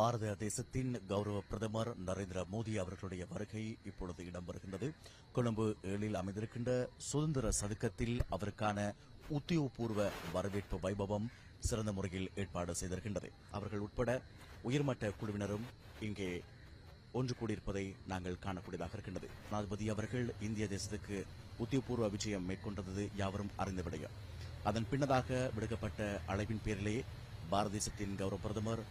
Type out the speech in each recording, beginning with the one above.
பாரத தேசத்தின் கௌரவ பிரதமர் நரேந்திர மோடி அவர்களுடைய வருகை இப்பொழுது இடம்பெறுகின்றது கொழும்பு ஏழில் அமைந்திருக்கின்ற சுதந்திர சதுக்கத்தில் அவருக்கான உத்தியோகபூர்வ வரவேற்பு வைபவம் சிறந்த முறையில் ஏற்பாடு செய்திருக்கின்றது. அவர்கள் உட்பட உயர்மட்ட குழுவினரும் இங்கே ஒன்று கூடியிருப்பதை நாங்கள் காணக்கூடியதாக இருக்கின்றது. ஜனாதிபதி அவர்கள் இந்திய தேசத்துக்கு உத்தியோகபூர்வ விஜயம் மேற்கொண்டது யாவரும் அறிந்த விடயம். அதன் பின்னதாக விடுக்கப்பட்ட அழைப்பின் பேரிலே பாரத தேசத்தின் கௌரவ பிரதமர்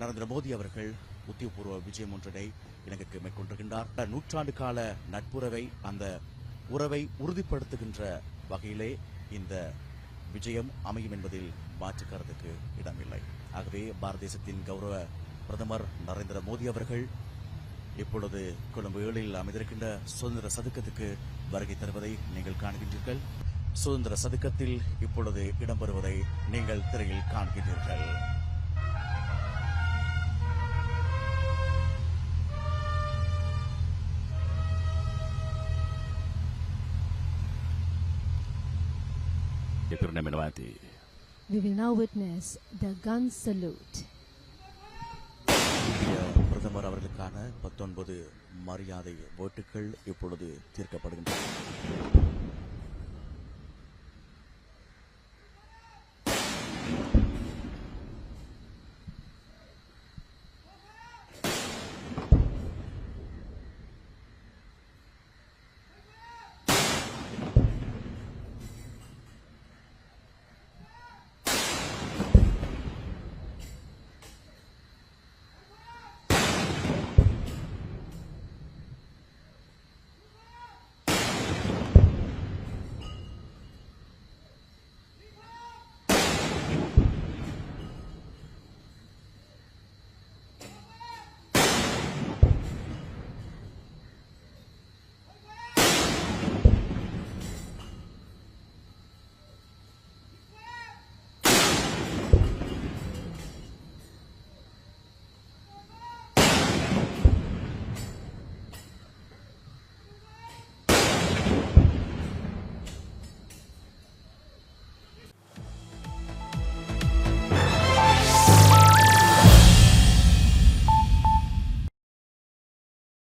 நரேந்திர மோடி அவர்கள் உத்தியபூர்வ விஜயம் ஒன்றினை இலங்கைக்கு மேற்கொண்டிருக்கின்றார். நூற்றாண்டு கால நட்புறவை அந்த உறவை உறுதிப்படுத்துகின்ற வகையிலே இந்த விஜயம் அமையும் என்பதில் மாற்று கருத்துக்கு இடமில்லை. ஆகவே பாரத தேசத்தின் கௌரவ பிரதமர் நரேந்திர மோடி அவர்கள் இப்பொழுது கொழும்பு ஏழில் அமைந்திருக்கின்ற சுதந்திர சதுக்கத்துக்கு வருகை தருவதை நீங்கள் காண்கின்றீர்கள். சுதந்திர சதுக்கத்தில் இப்பொழுது இடம்பெறுவதை நீங்கள் திரையில் காண்கின்றீர்கள். We will now witness the gun salute. பிரதமர் அவர்களுக்கான பத்தொன்பது மரியாதை ஓட்டுகள் இப்பொழுது தீர்க்கப்படுகின்றன